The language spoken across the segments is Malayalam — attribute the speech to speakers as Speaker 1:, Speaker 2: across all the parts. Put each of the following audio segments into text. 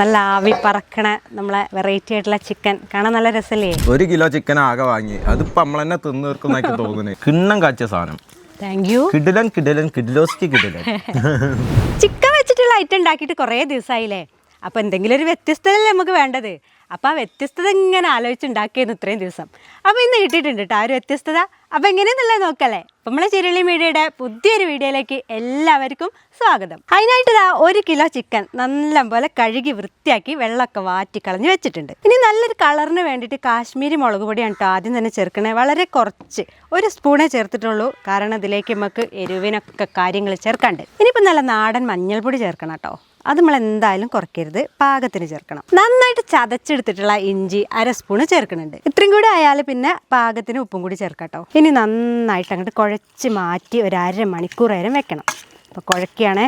Speaker 1: നല്ല ആവി പറക്കണ നമ്മളെ വെറൈറ്റി ആയിട്ടുള്ള ചിക്കൻ കാണാൻ നല്ല രസല്ലേ?
Speaker 2: ഒരു കിലോ ചിക്കൻ ആകെ വാങ്ങി. അതിപ്പോ നമ്മൾ തന്നെ തിന്നു തോന്നുന്നു. തോന്നുന്നത് കിണ്ണം കാച്ചിയ സാധനം.
Speaker 1: താങ്ക് യു
Speaker 2: കിടിലൻ കിടിലൻ കിഡിലോസ്റ്റി കിടിലൻ.
Speaker 1: ചിക്കൻ വെച്ചിട്ടുള്ള ഐറ്റം ഉണ്ടാക്കിയിട്ട് കുറേ ദിവസമായില്ലേ അപ്പോൾ എന്തെങ്കിലും ഒരു വ്യത്യസ്തല്ലേ നമുക്ക് വേണ്ടത്? അപ്പോൾ ആ വ്യത്യസ്തത ഇങ്ങനെ ആലോചിച്ചുണ്ടാക്കിയിരുന്നു ഇത്രയും ദിവസം. അപ്പോൾ ഇന്ന് കിട്ടിയിട്ടുണ്ട് കേട്ടോ ആ ഒരു വ്യത്യസ്തത. അപ്പോൾ എങ്ങനെയെന്നുള്ളത് നോക്കല്ലേ? നമ്മളെ ചിരളി മീഡിയയുടെ പുതിയൊരു വീഡിയോയിലേക്ക് എല്ലാവർക്കും സ്വാഗതം. അതിനായിട്ട് ഇതാ ഒരു കിലോ ചിക്കൻ നല്ല പോലെ കഴുകി വൃത്തിയാക്കി വെള്ളമൊക്കെ വാറ്റി കളഞ്ഞ് വെച്ചിട്ടുണ്ട്. ഇനി നല്ലൊരു കളറിന് വേണ്ടിയിട്ട് കാശ്മീരി മുളക് പൊടിയാണ് കേട്ടോ ആദ്യം തന്നെ ചേർക്കണേ. വളരെ കുറച്ച് ഒരു സ്പൂണേ ചേർത്തിട്ടുള്ളൂ. കാരണം ഇതിലേക്ക് നമുക്ക് എരിവിനൊക്കെ കാര്യങ്ങൾ ചേർക്കാണ്ട്. ഇനിയിപ്പോൾ നല്ല നാടൻ മഞ്ഞൾപ്പൊടി ചേർക്കണം കേട്ടോ അത് നമ്മൾ എന്തായാലും കുറയ്ക്കരുത്. പാകത്തിന് ചേർക്കണം. നന്നായിട്ട് ചതച്ചെടുത്തിട്ടുള്ള ഇഞ്ചി അര സ്പൂണ് ചേർക്കുന്നുണ്ട്. ഇത്രയും കൂടി ആയാൽ പിന്നെ പാകത്തിന് ഉപ്പും കൂടി ചേർക്കാട്ടോ. ഇനി നന്നായിട്ട് അങ്ങോട്ട് കുഴച്ച് മാറ്റി ഒരു അര മണിക്കൂർ നേരം വെക്കണം. അപ്പോൾ കുഴക്കുകയാണേ.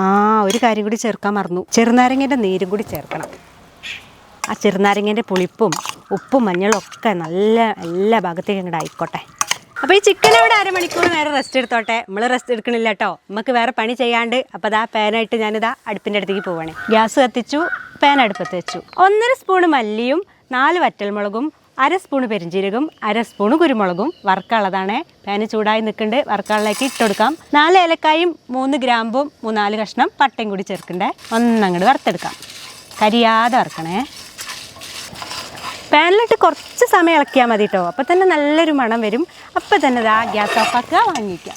Speaker 1: ആ ഒരു കാര്യം കൂടി ചേർക്കാൻ മറന്നു. ചെറുനാരങ്ങേന്റെ നീരും കൂടി ചേർക്കണം. ആ ചെറുനാരങ്ങേന്റെ പുളിപ്പും ഉപ്പും മഞ്ഞളും ഒക്കെ നല്ല എല്ലാ ഭാഗത്തേക്കും ഇങ്ങോട്ട് ആയിക്കോട്ടെ. അപ്പോൾ ഈ ചിക്കൻ ഇവിടെ അരമണിക്കൂർ നേരം റെസ്റ്റ് എടുത്തോട്ടെ? നമ്മൾ റെസ്റ്റ് എടുക്കണില്ല കേട്ടോ നമുക്ക് വേറെ പണി ചെയ്യാണ്ട് അപ്പോൾ അതാ പാനായിട്ട് ഞാനിതാ അടുപ്പിന്റെ അടുത്തേക്ക് പോവാണ്. ഗ്യാസ് കത്തിച്ചു പാൻ അടുപ്പത്ത് വെച്ചു. ഒന്നര സ്പൂണ് മല്ലിയും നാല് വറ്റൽമുളകും അര സ്പൂണ് പെരിഞ്ചീരകം അര സ്പൂണ് കുരുമുളകും വറുക്കാനുള്ളതാണ്. പാന് ചൂടായി നിൽക്കുന്നുണ്ട് വറുക്കാളിലേക്ക് ഇട്ടെടുക്കാം നാല് ഏലക്കായും മൂന്ന് ഗ്രാമ്പും മൂന്നാൽ കഷ്ണം പട്ടയും കൂടി ചേർക്കണ്ടേ? ഒന്നങ്ങോട്ട് വറുത്തെടുക്കാം. കരിയാതെ വറുക്കണേ. പാനിലിട്ട് കുറച്ച് സമയം ഇളക്കിയാൽ മതി കേട്ടോ അപ്പോൾ തന്നെ നല്ലൊരു മണം വരും. അപ്പോൾ തന്നെ ഇതാ ഗ്യാസ് ഓഫാക്കുക വാങ്ങിക്കുക.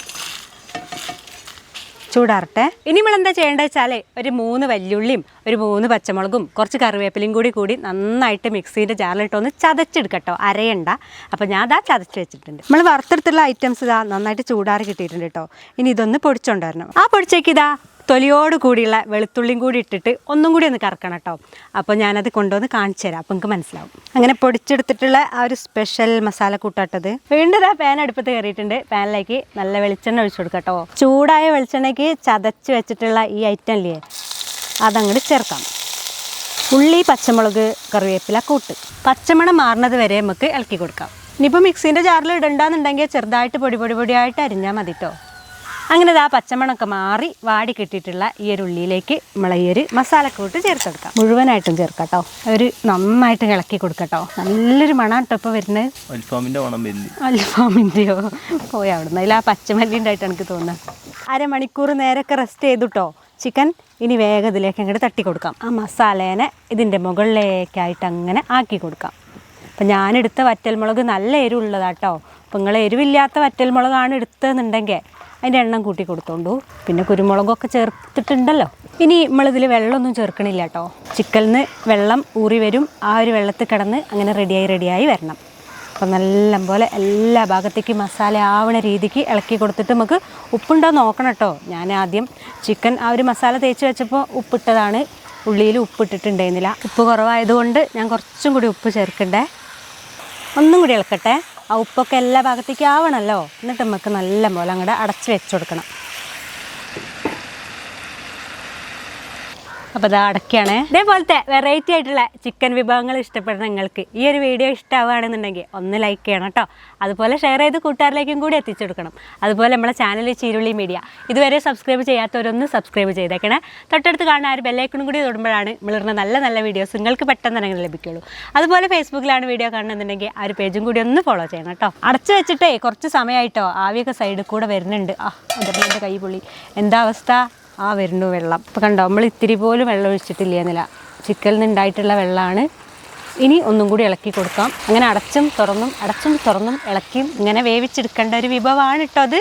Speaker 1: ചൂടാറട്ടെ. ഇനി നമ്മൾ എന്താ ചെയ്യേണ്ടത് വെച്ചാൽ ഒരു മൂന്ന് വല്യുള്ളിയും ഒരു മൂന്ന് പച്ചമുളകും കുറച്ച് കറിവേപ്പിലയും കൂടി കൂടി നന്നായിട്ട് മിക്സീന്റെ ജാറിലിട്ടൊന്ന് ചതച്ചെടുക്കട്ടോ. അരയണ്ട. അപ്പോൾ ഞാൻ അതാ ചതച്ച് വെച്ചിട്ടുണ്ട്. നമ്മൾ വറുത്തെടുത്തുള്ള ഐറ്റംസ് ഇതാ നന്നായിട്ട് ചൂടാറി കിട്ടിയിട്ടുണ്ട് കേട്ടോ ഇനി ഇതൊന്ന് പൊടിച്ചുകൊണ്ടുവരണം ആ പൊടിച്ചേക്ക് ഇതാ തൊലിയോട് കൂടിയുള്ള വെളുത്തുള്ളിയും കൂടി ഇട്ടിട്ട് ഒന്നും കൂടി ഒന്ന് കറക്കണം കേട്ടോ. അപ്പോൾ ഞാനത് കൊണ്ടുവന്ന് കാണിച്ചു തരാം. അപ്പോൾ നിങ്ങൾക്ക് മനസ്സിലാവും. അങ്ങനെ പൊടിച്ചെടുത്തിട്ടുള്ള ആ ഒരു സ്പെഷ്യൽ മസാല കൂട്ടാട്ടത്. വീണ്ടും ആ പാൻ അടുപ്പത്ത് കയറിയിട്ടുണ്ട്. പാനിലേക്ക് നല്ല വെളിച്ചെണ്ണ ഒഴിച്ചു കൊടുക്കാം കേട്ടോ. ചൂടായ വെളിച്ചെണ്ണയ്ക്ക് ചതച്ച് വെച്ചിട്ടുള്ള ഈ ഐറ്റം ഇല്ലേ അതങ്ങോട്ട് ചേർക്കാം. ഉള്ളി പച്ചമുളക് കറിവേപ്പില കൂട്ട്. പച്ചമണം മാറുന്നത് വരെ നമുക്ക് ഇളക്കി കൊടുക്കാം. ഇനിയിപ്പോൾ മിക്സീന്റെ ജാറിൽ ഇടണ്ടെന്നുണ്ടെങ്കിൽ ചെറുതായിട്ട് പൊടി പൊടി പൊടിയായിട്ട് അരിഞ്ഞാൽ മതി കേട്ടോ. അങ്ങനെ ആ പച്ചമണമൊക്കെ മാറി വാടി കിട്ടിയിട്ടുള്ള ഈ ഒരു ഉള്ളിയിലേക്ക് നമ്മളെ ഈ ഒരു മസാലക്കൂട്ട് ചേർത്തെടുക്കാം. മുഴുവനായിട്ടും ചേർക്കാം കേട്ടോ ഒരു നന്നായിട്ട് ഇളക്കി കൊടുക്കട്ടോ നല്ലൊരു മണം കേട്ടോ ഇപ്പോൾ വരുന്നത്. അൽഫാമിന്റെയോ പോയി അവിടുന്ന്. അതിൽ ആ പച്ചമല്ലിന്റെ ആയിട്ടാണ് എനിക്ക് തോന്നുന്നത്. അരമണിക്കൂർ നേരമൊക്കെ റെസ്റ്റ് ചെയ്തിട്ടോ ചിക്കൻ ഇനി വേഗം ഇതിലേക്ക് അങ്ങോട്ട് തട്ടി കൊടുക്കാം. ആ മസാലേനെ ഇതിന്റെ മുകളിലേക്കായിട്ട് അങ്ങനെ ആക്കി കൊടുക്കാം. അപ്പം ഞാനെടുത്ത വറ്റൽമുളക് നല്ല എരിവുള്ളതാട്ടോ അപ്പം നിങ്ങൾ എരിവില്ലാത്ത വറ്റൽമുളകാണ് എടുത്തതെന്നുണ്ടെങ്കിൽ അതിന്റെ എണ്ണം കൂട്ടി കൊടുത്തോണ്ടു. പിന്നെ കുരുമുളകൊക്കെ ചേർത്തിട്ടുണ്ടല്ലോ. ഇനി നമ്മളിതിൽ വെള്ളമൊന്നും ചേർക്കണില്ല കേട്ടോ. ചിക്കലിന് വെള്ളം ഊറി വരും. ആ ഒരു വെള്ളത്തിൽ കിടന്ന് അങ്ങനെ റെഡിയായി റെഡിയായി വരണം. അപ്പം നല്ല പോലെ എല്ലാ ഭാഗത്തേക്കും മസാല ആവണ രീതിക്ക് ഇളക്കി കൊടുത്തിട്ട് നമുക്ക് ഉപ്പുണ്ടോ നോക്കണം കേട്ടോ. ഞാൻ ആദ്യം ചിക്കൻ ആ ഒരു മസാല തേച്ച് വെച്ചപ്പോൾ ഉപ്പിട്ടതാണ്. ഉള്ളിയിൽ ഉപ്പിട്ടിട്ടുണ്ടായിരുന്നില്ല ഉപ്പ് കുറവായതുകൊണ്ട് ഞാൻ കുറച്ചും കൂടി ഉപ്പ് ചേർക്കണ്ടേ. ഒന്നും കൂടി ഇളക്കട്ടെ. ആ ഉപ്പൊക്കെ എല്ലാ ഭാഗത്തേക്കും ആവണമല്ലോ എന്നിട്ട് നമുക്ക് നല്ല പോലെ അങ്ങോട്ട് അടച്ച് വെച്ച് കൊടുക്കണം. അപ്പോൾ ഇത് അടക്കാണ്. ഇതേപോലത്തെ വെറൈറ്റി ആയിട്ടുള്ള ചിക്കൻ വിഭവങ്ങൾ ഇഷ്ടപ്പെടുന്ന നിങ്ങൾക്ക് ഈ ഒരു വീഡിയോ ഇഷ്ടമാവുകയാണെന്നുണ്ടെങ്കിൽ ഒന്ന് ലൈക്ക് ചെയ്യണം കേട്ടോ അതുപോലെ ഷെയർ ചെയ്ത് കൂട്ടുകാരിലേക്കും കൂടി എത്തിച്ചു കൊടുക്കണം. അതുപോലെ നമ്മളെ ചാനൽ ചീരുള്ളി മീഡിയ ഇതുവരെ സബ്സ്ക്രൈബ് ചെയ്യാത്തവരൊന്ന് സബ്സ്ക്രൈബ് ചെയ്തേക്കണേ. തൊട്ടടുത്ത് കാണാൻ ഒരു ബെല്ലൈക്കണും കൂടി തൊടുമ്പോഴാണ് നമ്മളിടുന്ന നല്ല നല്ല വീഡിയോസ് നിങ്ങൾക്ക് പെട്ടെന്ന് തന്നെ ലഭിക്കുള്ളൂ. അതുപോലെ ഫേസ്ബുക്കിലാണ് വീഡിയോ കാണുന്നുണ്ടെങ്കിൽ ആ ഒരു പേജും കൂടി ഒന്ന് ഫോളോ ചെയ്യണം കേട്ടോ അടച്ചു വെച്ചിട്ടേ കുറച്ച് സമയമായിട്ടോ ആവിയൊക്കെ സൈഡിൽ കൂടെ വരുന്നുണ്ട്. ആ എന്റെ കൈ എന്താ അവസ്ഥ? ആ വരുന്നു വെള്ളം. ഇപ്പം കണ്ടോ നമ്മൾ ഇത്തിരി പോലും വെള്ളം ഒഴിച്ചിട്ടില്ല എന്നില്ല ചിക്കലിൽ നിന്നുണ്ടായിട്ടുള്ള വെള്ളമാണ് ഇനി ഒന്നും കൂടി ഇളക്കി കൊടുക്കാം. അങ്ങനെ അടച്ചും തുറന്നും അടച്ചും തുറന്നും ഇളക്കിയും ഇങ്ങനെ വേവിച്ചെടുക്കേണ്ട ഒരു വിഭവമാണ് കേട്ടോ അത്.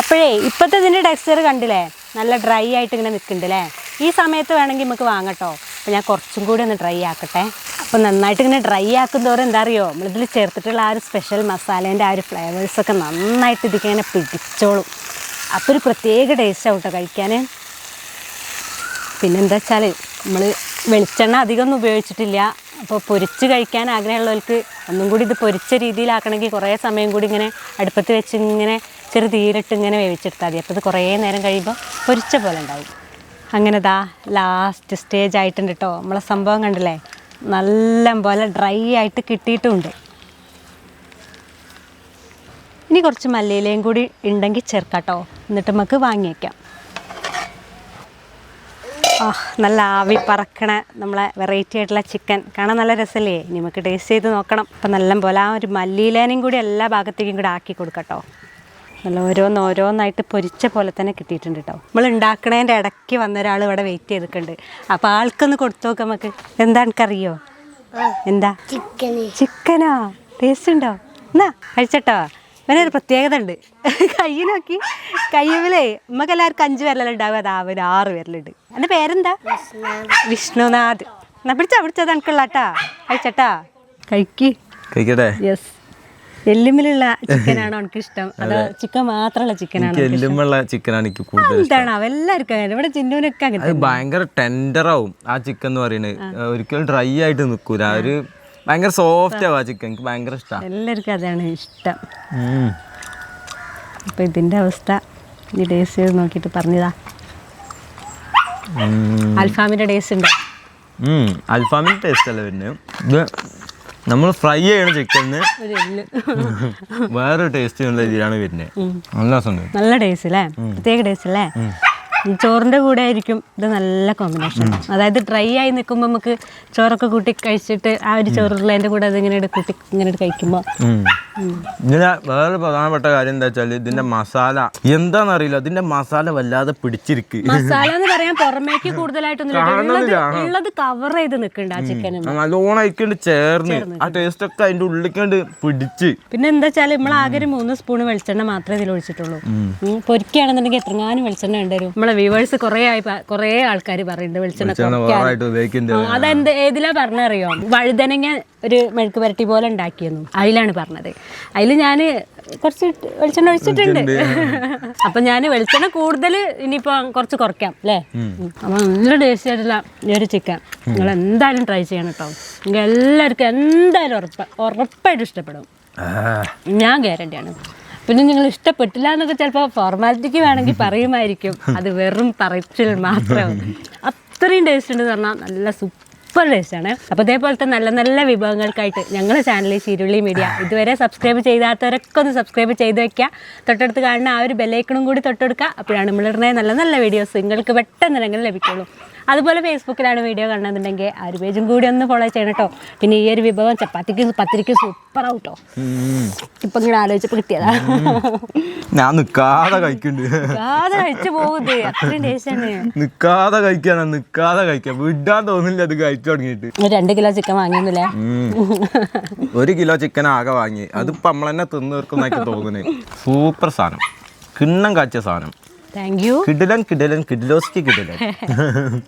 Speaker 1: അപ്പോഴേ ഇപ്പോഴത്തെ ഇതിന്റെ ടെക്സ്ചർ കണ്ടില്ലേ? നല്ല ഡ്രൈ ആയിട്ട് ഇങ്ങനെ നിൽക്കുന്നുണ്ട് അല്ലേ ഈ സമയത്ത് വേണമെങ്കിൽ നമുക്ക് വാങ്ങട്ടോ അപ്പോൾ ഞാൻ കുറച്ചും കൂടി ഒന്ന് ഡ്രൈ ആക്കട്ടെ. അപ്പോൾ നന്നായിട്ട് ഇങ്ങനെ ഡ്രൈ ആക്കുന്നതോറും എന്താ അറിയോ? നമ്മളിതിൽ ചേർത്തിട്ടുള്ള ആ ഒരു സ്പെഷ്യൽ മസാലേന്റെ ആ ഒരു ഫ്ലേവേഴ്സൊക്കെ നന്നായിട്ട് ഇതിങ്ങനെ പിടിച്ചോളും. അപ്പോൾ ഒരു പ്രത്യേക ടേസ്റ്റ് ആവും കേട്ടോ കഴിക്കാൻ പിന്നെന്താ വെച്ചാൽ നമ്മൾ വെളിച്ചെണ്ണ അധികം ഒന്നും ഉപയോഗിച്ചിട്ടില്ല. അപ്പോൾ പൊരിച്ച് കഴിക്കാൻ ആഗ്രഹമുള്ളവർക്ക് ഒന്നും കൂടി ഇത് പൊരിച്ച രീതിയിലാക്കണമെങ്കിൽ കുറേ സമയം കൂടി ഇങ്ങനെ അടുപ്പത്ത് വെച്ച് ഇങ്ങനെ ചെറു തീരിട്ട് ഇങ്ങനെ വേവിച്ചെടുത്താൽ മതി. അപ്പോൾ ഇത് കുറേ നേരം കഴിയുമ്പോൾ പൊരിച്ച പോലെ ഉണ്ടാവും. അങ്ങനെ ദാ ലാസ്റ്റ് സ്റ്റേജ് ആയിട്ടുണ്ട് കേട്ടോ നമ്മളെ സംഭവം കണ്ടില്ലേ? നല്ല പോലെ ഡ്രൈ ആയിട്ട് കിട്ടിയിട്ടുമുണ്ട് ഇനി കുറച്ച് മല്ലിയിലയും കൂടി ഉണ്ടെങ്കിൽ ചേർക്കാട്ടോ. എന്നിട്ട് നമുക്ക് വാങ്ങി വയ്ക്കാം ആ നല്ല ആവി പറക്കണ നമ്മളെ വെറൈറ്റി ആയിട്ടുള്ള ചിക്കൻ കാണാൻ നല്ല രസമല്ലേ ഇനി നമുക്ക് ടേസ്റ്റ് ചെയ്ത് നോക്കണം. അപ്പം നല്ല പോലെ ആ ഒരു മല്ലിയിലേനയും കൂടി എല്ലാ ഭാഗത്തേക്കും കൂടി ആക്കി കൊടുക്കട്ടോ. നല്ല ഓരോന്ന് ഓരോന്നായിട്ട് പൊരിച്ച പോലെ തന്നെ കിട്ടിയിട്ടുണ്ട് കേട്ടോ നമ്മൾ ഉണ്ടാക്കണേന്റെ ഇടയ്ക്ക് വന്ന ഒരാൾ ഇവിടെ വെയിറ്റ് ചെയ്തിട്ടുണ്ട്. അപ്പോൾ ആൾക്കൊന്ന് കൊടുത്തു നോക്കാം നമുക്ക്. എന്താ എനിക്കറിയോ? എന്താ?
Speaker 3: ചിക്കനോ
Speaker 1: ചിക്കനാ ടേസ്റ്റ് ഉണ്ടോ? എന്നാ കഴിച്ചട്ടോ. ഇവനൊരു പ്രത്യേകത ഉണ്ട് കൈ നോക്കി. കയ്യുമിലേ നമുക്ക് എല്ലാവർക്കും അഞ്ച് വിരലുണ്ടാവും അത് അവന് ആറ് വിരലുണ്ട്. എന്റെ പേരെന്താ? വിഷ്ണുനാഥ്. എന്നാ പിടിച്ചാ പിടിച്ചത് എനിക്കുള്ള കേട്ടാ കഴിച്ചട്ടാ. കഴിക്ക്.
Speaker 2: കഴിക്കട്ടെ?
Speaker 1: യെസ് എല്ലുമ്മിലുള്ള ചിക്കനാണോ എനിക്ക് ഇഷ്ടം അതോ. ചിക്കൻ മാത്രമുള്ള ചിക്കനാണ്
Speaker 2: എല്ലുമുള്ള ചിക്കനാണ് എനിക്ക് കൂടുതൽ
Speaker 1: എന്താണ് അവ എല്ലാവർക്കും അങ്ങനെ. ഇവിടെ ചിന്നുവിനൊക്കെ അങ്ങനെ
Speaker 2: അത് ഭയങ്കര ടെൻഡറാവും ആ ചിക്കൻ എന്ന് പറയുന്നത്. ഒരിക്കലും ഡ്രൈ ആയിട്ട് നിൽക്കൂല ഒരു ഭയങ്കര സോഫ്റ്റ് ആവാ ചിക്കൻ എനിക്ക് ഭയങ്കര ഇഷ്ടമാണ്
Speaker 1: എല്ലാവർക്കും അതാണ് ഇഷ്ടം. അപ്പോൾ ഇതിന്റെ അവസ്ഥ ഈ ടേസ്റ്റ് ചെയ്ത് നോക്കിയിട്ട് പറഞ്ഞതാ. അൽഫാമിന്റെ ടേസ്റ്റ് ഉണ്ടോ?
Speaker 2: അൽഫാമിന്റെ ടേസ്റ്റ് അല്ല പിന്നെ ഇത് നമ്മൾ ഫ്രൈ ചെയ്യണ ചിക്കന് വേറൊരു ടേസ്റ്റ് ഉള്ള രീതിയിലാണ് വരുന്നത് നല്ല രസമുണ്ട്.
Speaker 1: നല്ല ടേസ്റ്റ് അല്ലേ പ്രത്യേക ടേസ്റ്റ് അല്ലേ? ചോറിന്റെ കൂടെ ആയിരിക്കും ഇത് നല്ല കോമ്പിനേഷൻ അതായത് ഡ്രൈ ആയി നിൽക്കുമ്പോൾ നമുക്ക് ചോറൊക്കെ കൂട്ടി കഴിച്ചിട്ട് ആ ഒരു ചോറുള്ള ചോറുള്ളതിന്റെ കൂടെ അതിങ്ങനെ കൂട്ടി ഇങ്ങനെ കഴിക്കുമ്പോൾ.
Speaker 2: ഇതിന് വേറെ പ്രധാനപ്പെട്ട കാര്യം എന്താ വെച്ചാൽ ഇതിന്റെ മസാല. എന്താണെന്നറിയില്ല ഇതിന്റെ മസാല വല്ലാതെ പിടിച്ചിരിക്ക്.
Speaker 1: മസാല എന്ന് പറയാൻ പുറമേക്ക് കൂടുതലായിട്ടൊന്നും ഉള്ളത് കവർ ചെയ്ത് നിൽക്കുന്നുണ്ട് ആ ചിക്കനും
Speaker 2: നല്ലോണം അയക്കണ്ട് ചേർന്ന്. ആ ടേസ്റ്റ് ഒക്കെ അതിന്റെ ഉള്ളിക്കണ്ട് പിടിച്ച്.
Speaker 1: പിന്നെ എന്താ വെച്ചാൽ നമ്മൾ ആകെ ഒരു മൂന്ന് സ്പൂൺ വെളിച്ചെണ്ണ മാത്രമേ ഇതിൽ ഒഴിച്ചിട്ടുള്ളൂ. പൊരിക്കുകയാണെന്നുണ്ടെങ്കിൽ എത്രങ്ങാനും വെളിച്ചെണ്ണ ഉണ്ടായിരുന്നു നമ്മളെ വ്യൂവേഴ്സ് കുറേ ആയി കുറേ ആൾക്കാർ പറയുന്നുണ്ട് വെളിച്ചെണ്ണ അതെന്ത് ഏതിലാ പറഞ്ഞറിയോ? വഴുതനങ്ങ ഒരു മെഴുക്ക് പുരട്ടി പോലെ ഉണ്ടാക്കിയെന്നു അതിലാണ് പറഞ്ഞത്. അതിൽ ഞാൻ കുറച്ച് വെളിച്ചെണ്ണ ഒഴിച്ചിട്ടുണ്ട്. അപ്പൊ ഞാൻ വെളിച്ചെണ്ണ കൂടുതൽ ഇനിയിപ്പോ കുറച്ച് കുറയ്ക്കാം അല്ലേ അപ്പൊ നല്ല ടേസ്റ്റ് ആയിട്ടുള്ള ഈ ഒരു ചിക്കൻ. നിങ്ങൾ എന്തായാലും ട്രൈ ചെയ്യണം കേട്ടോ എല്ലാവർക്കും എന്തായാലും ഉറപ്പ് ഉറപ്പായിട്ട് ഇഷ്ടപ്പെടും. ഞാൻ ഗ്യാരണ്ടിയാണ്. പിന്നെ നിങ്ങൾ ഇഷ്ടപ്പെട്ടില്ല എന്നൊക്കെ ചിലപ്പോൾ ഫോർമാലിറ്റിക്ക് വേണമെങ്കിൽ പറയുമായിരിക്കും. അത് വെറും പറച്ചിൽ മാത്രം. അത്രയും ടേസ്റ്റ് ഉണ്ടെന്ന് പറഞ്ഞാൽ നല്ല സൂപ്പർ ടേസ്റ്റ് ആണ്. അപ്പോൾ ഇതേപോലത്തെ നല്ല നല്ല വിഭവങ്ങൾക്കായിട്ട് ഞങ്ങളുടെ ചാനലിൽ ചിരുളി മീഡിയ ഇതുവരെ സബ്സ്ക്രൈബ് ചെയ്താത്തവരൊക്കെ ഒന്ന് സബ്സ്ക്രൈബ് ചെയ്ത് വെക്കുക. തൊട്ടടുത്ത് കാണുന്ന ആ ഒരു ബെല്ലൈക്കണും കൂടി തൊട്ടെടുക്കുക. അപ്പോഴാണ് നമ്മളിടുന്ന നല്ല നല്ല വീഡിയോസ് നിങ്ങൾക്ക് പെട്ടെന്ന് തന്നെ ലഭിക്കുള്ളൂ. അതുപോലെ ഫേസ്ബുക്കിലാണ് വീഡിയോ കാണുന്നുണ്ടെങ്കിൽ ആ ഒരു പേജും കൂടി ഒന്ന് ഫോളോ ചെയ്യണം കേട്ടോ പിന്നെ ഈ ഒരു വിഭവം ചപ്പാത്തിക്ക് പത്തിരിക്ക് സൂപ്പർ ആവും കേട്ടോ ഇപ്പം ഇങ്ങനെ ആലോചിച്ചപ്പോൾ കിട്ടിയതാ.
Speaker 2: ഞാൻ നിക്കാതെ കഴിക്കുന്നുണ്ട്
Speaker 1: കഴിച്ചു പോകുന്നത്. അത്രയും ടേസ്റ്റാണ്
Speaker 2: നിക്കാതെ കഴിക്കാനാ നിക്കാതെ കഴിക്കാം വിടാൻ തോന്നില്ല അത് കഴിച്ചു തുടങ്ങിയിട്ട്.
Speaker 1: രണ്ട് കിലോ ചിക്കൻ വാങ്ങിയൊന്നുമില്ലേ.
Speaker 2: ഒരു കിലോ ചിക്കൻ ആകെ വാങ്ങി. അതിപ്പോ നമ്മൾ തന്നെ തിന്നു തോന്നുന്നു. തോന്നുന്നത് സൂപ്പർ സാധനം. കിണ്ണം കാച്ച സാധനം.
Speaker 1: താങ്ക് യു
Speaker 2: കിടിലൻ കിടിലൻ കിഡിലോസ്ക്ക് കിടിലൻ.